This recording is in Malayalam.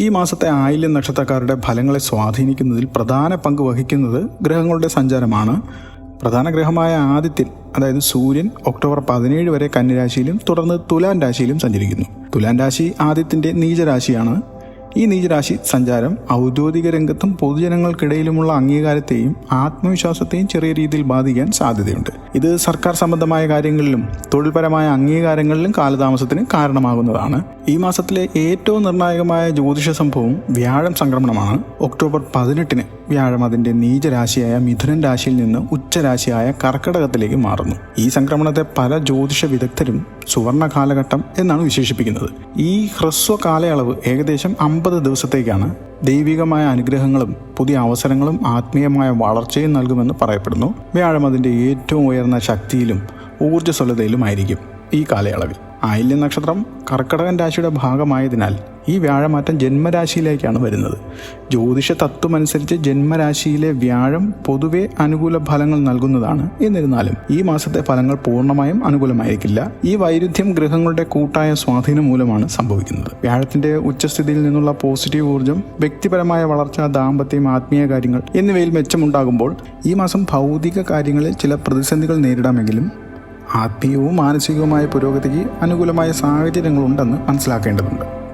ഈ മാസത്തെ ആയില്യം നക്ഷത്രക്കാരുടെ ഫലങ്ങളെ സ്വാധീനിക്കുന്നതിൽ പ്രധാന പങ്ക് വഹിക്കുന്നത് ഗ്രഹങ്ങളുടെ സഞ്ചാരമാണ്. പ്രധാന ഗ്രഹമായ ആദിത്യൻ അതായത് സൂര്യൻ ഒക്ടോബർ പതിനേഴ് വരെ കന്നിരാശിയിലും തുടർന്ന് തുലാൻ രാശിയിലും സഞ്ചരിക്കുന്നു. തുലാൻ രാശി ആദിത്യന്റെ നീചരാശിയാണ്. ഈ നീചരാശി സഞ്ചാരം ഔദ്യോഗിക രംഗത്തും പൊതുജനങ്ങൾക്കിടയിലുമുള്ള അംഗീകാരത്തെയും ആത്മവിശ്വാസത്തെയും ചെറിയ രീതിയിൽ ബാധിക്കാൻ സാധ്യതയുണ്ട്. ഇത് സർക്കാർ സംബന്ധമായ കാര്യങ്ങളിലും തൊഴിൽപരമായ അംഗീകാരങ്ങളിലും കാലതാമസത്തിന് കാരണമാകുന്നതാണ്. ഈ മാസത്തിലെ ഏറ്റവും നിർണായകമായ ജ്യോതിഷ സംഭവം വ്യാഴം സംക്രമണമാണ്. ഒക്ടോബർ പതിനെട്ടിന് വ്യാഴം അതിന്റെ നീചരാശിയായ മിഥുനൻ രാശിയിൽ നിന്ന് ഉച്ചരാശിയായ കർക്കടകത്തിലേക്ക് മാറുന്നു. ഈ സംക്രമണത്തെ പല ജ്യോതിഷ വിദഗ്ധരും സുവർണ കാലഘട്ടം എന്നാണ് വിശേഷിപ്പിക്കുന്നത്. ഈ ഹ്രസ്വ കാലയളവ് ഏകദേശം അമ്പത് ദിവസത്തേക്കാണ് ദൈവികമായ അനുഗ്രഹങ്ങളും പുതിയ അവസരങ്ങളും ആത്മീയമായ വളർച്ചയും നൽകുമെന്ന് പറയപ്പെടുന്നു. വ്യാഴം അതിന്റെ ഏറ്റവും ഉയർന്ന ശക്തിയിലും ഊർജസ്വലതയിലുമായിരിക്കും ഈ കാലയളവിൽ. ആയില്യ നക്ഷത്രം കർക്കടകൻ രാശിയുടെ ഭാഗമായതിനാൽ ഈ വ്യാഴമാറ്റം ജന്മരാശിയിലേക്കാണ് വരുന്നത്. ജ്യോതിഷ തത്വമനുസരിച്ച് ജന്മരാശിയിലെ വ്യാഴം പൊതുവെ അനുകൂല ഫലങ്ങൾ നൽകുന്നതാണ് എന്നിരുന്നാലും ഈ മാസത്തെ ഫലങ്ങൾ പൂർണമായും അനുകൂലമായിരിക്കില്ല. ഈ വൈരുദ്ധ്യം ഗ്രഹങ്ങളുടെ കൂട്ടായ സ്വാധീനം മൂലമാണ് സംഭവിക്കുന്നത്. വ്യാഴത്തിന്റെ ഉച്ചസ്ഥിതിയിൽ നിന്നുള്ള പോസിറ്റീവ് ഊർജം വ്യക്തിപരമായ വളർച്ച ദാമ്പത്യം ആത്മീയ കാര്യങ്ങൾ എന്നിവയിൽ മെച്ചമുണ്ടാകുമ്പോൾ ഈ മാസം ഭൗതിക കാര്യങ്ങളിൽ ചില പ്രതിസന്ധികൾ നേരിടാമെങ്കിലും ആത്മീയവും മാനസികവുമായ പുരോഗതിക്ക് അനുകൂലമായ സാഹചര്യങ്ങളുണ്ടെന്ന് മനസ്സിലാക്കേണ്ടതുണ്ട്.